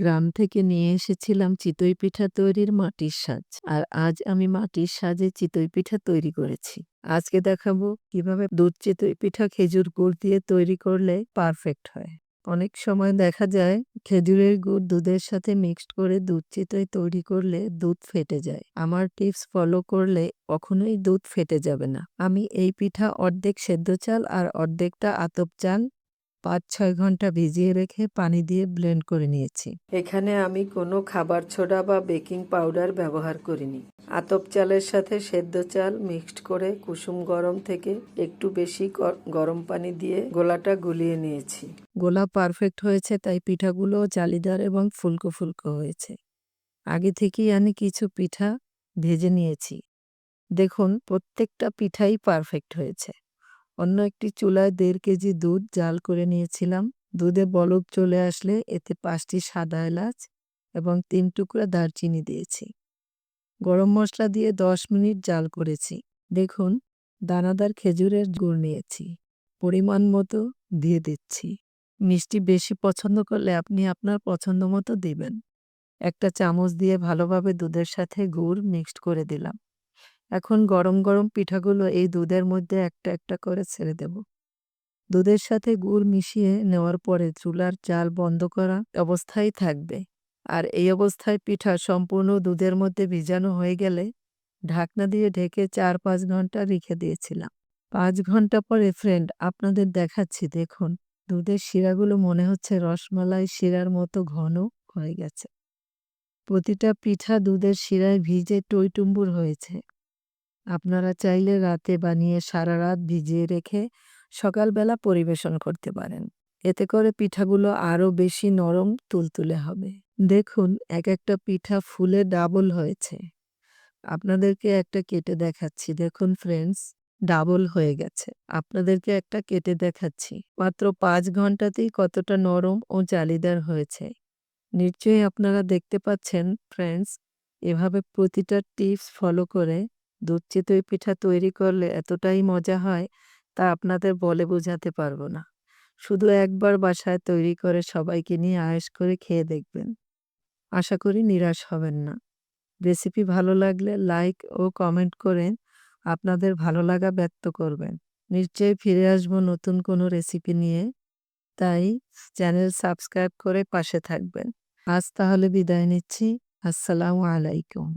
গ্রাম থেকে নিয়ে এসেছিলাম চিতই পিঠা তৈরির মাটির সাজ। আর আজ আমি মাটির সাজে চিতই পিঠা তৈরি করেছি। আজকে দেখাবো কীভাবে দুধ চিতই পিঠা খেজুর গুড় দিয়ে তৈরি করলে পারফেক্ট হয়। অনেক সময় দেখা যায় খেজুরের গুড় দুধের সাথে মিক্সড করে দুধ চিতই তৈরি করলে দুধ ফেটে যায়। আমার টিপস ফলো করলে কখনোই দুধ ফেটে যাবে না। আমি এই পিঠা অর্ধেক সেদ্ধ চাল আর অর্ধেকটা আতপ চাল পাঁচ ছয় ঘণ্টা ভিজিয়ে রেখে পানি দিয়ে ব্লেন্ড করে নিয়েছি। এখানে আমি কোনো খাবার ছোডা বা বেকিং পাউডার ব্যবহার করিনি। আতপ চালের সাথে সেদ্ধ চাল মিক্সড করে কুসুম গরম থেকে একটু বেশি গরম পানি দিয়ে গোলাটা গুলিয়ে নিয়েছি। গোলা পারফেক্ট হয়েছে তাই পিঠাগুলো জালিদার এবং ফুলকো ফুলকো হয়েছে। আগে থেকেই আমি কিছু পিঠা ভেজে নিয়েছি। দেখুন প্রত্যেকটা পিঠাই পারফেক্ট হয়েছে। অন্য একটি চুলায় দেড় কেজি দুধ জাল করে নিয়েছিলাম। দুধে বলক চলে আসলে এতে পাঁচটি সাদা এলাচ এবং তিন টুকরা দারচিনি দিয়েছি। গরম মশলা দিয়ে দশ মিনিট জাল করেছি। দেখুন, দানাদার খেজুরের গুড় নিয়েছি। পরিমাণ মতো দিয়ে দিচ্ছি। মিষ্টি বেশি পছন্দ করলে আপনি আপনার পছন্দ মতো দিবেন। একটা চামচ দিয়ে ভালোভাবে দুধের সাথে গুড় মিক্সড করে দিলাম। এখন গরম গরম পিঠাগুলো এই দুধের মধ্যে একটা একটা করে ছেড়ে দেব। দুধের সাথে গুড় মিশিয়ে নেওয়ার পরে চুলার চাল বন্ধ করা অবস্থায় থাকবে। আর এই অবস্থায় পিঠা সম্পূর্ণ দুধের মধ্যে ভিজানো হয়ে গেলে ঢাকনা দিয়ে ঢেকে চার, পাঁচ ঘণ্টা রেখে দিয়েছিলাম। পাঁচ ঘণ্টা পরে ফ্রেন্ড আপনাদের দেখাচ্ছি, দেখুন, দুধের শিরাগুলো মনে হচ্ছে রসমালাই শিরার মতো ঘন হয়ে গেছে। প্রতিটা পিঠা দুধের শিরায় ভিজে টইটুম্বুর হয়েছে। আপনারা চাইলে রাতে বানিয়ে সারা রাত ভিজিয়ে রেখে সকালবেলা পরিবেশন করতে পারেন। এতে করে পিঠাগুলো আরও বেশি নরম তুলতুলে হবে। দেখুন, এক একটা পিঠা ফুলে ডাবল হয়েছে। আপনাদেরকে একটা কেটে দেখাচ্ছি। দেখুন ফ্রেন্ডস ডাবল হয়ে গেছে। আপনাদেরকে একটা কেটে দেখাচ্ছি। মাত্র পাঁচ ঘন্টাতেই কতটা নরম ও জালিদার হয়েছে। নিশ্চয়ই আপনারা দেখতে পাচ্ছেন ফ্রেন্ডস এভাবে প্রতিটা টিপস ফলো করে দুধ চিতই পিঠা তৈরি করলে এতটাই মজা হয়, তা আপনাদের বলে বোঝাতে পারব না। শুধু একবার বাসায় তৈরি করে সবাইকে নিয়ে আয়েশ করে খেয়ে দেখবেন। আশা করি নিরাশ হবেন না। রেসিপি ভালো লাগলে লাইক ও কমেন্ট করে আপনাদের ভালো লাগা ব্যক্ত করবেন। নিশ্চয়ই ফিরে আসব নতুন কোনো রেসিপি নিয়ে। তাই চ্যানেল সাবস্ক্রাইব করে পাশে থাকবেন। আজ তাহলে বিদায় নিচ্ছি। আসসালামু আলাইকুম।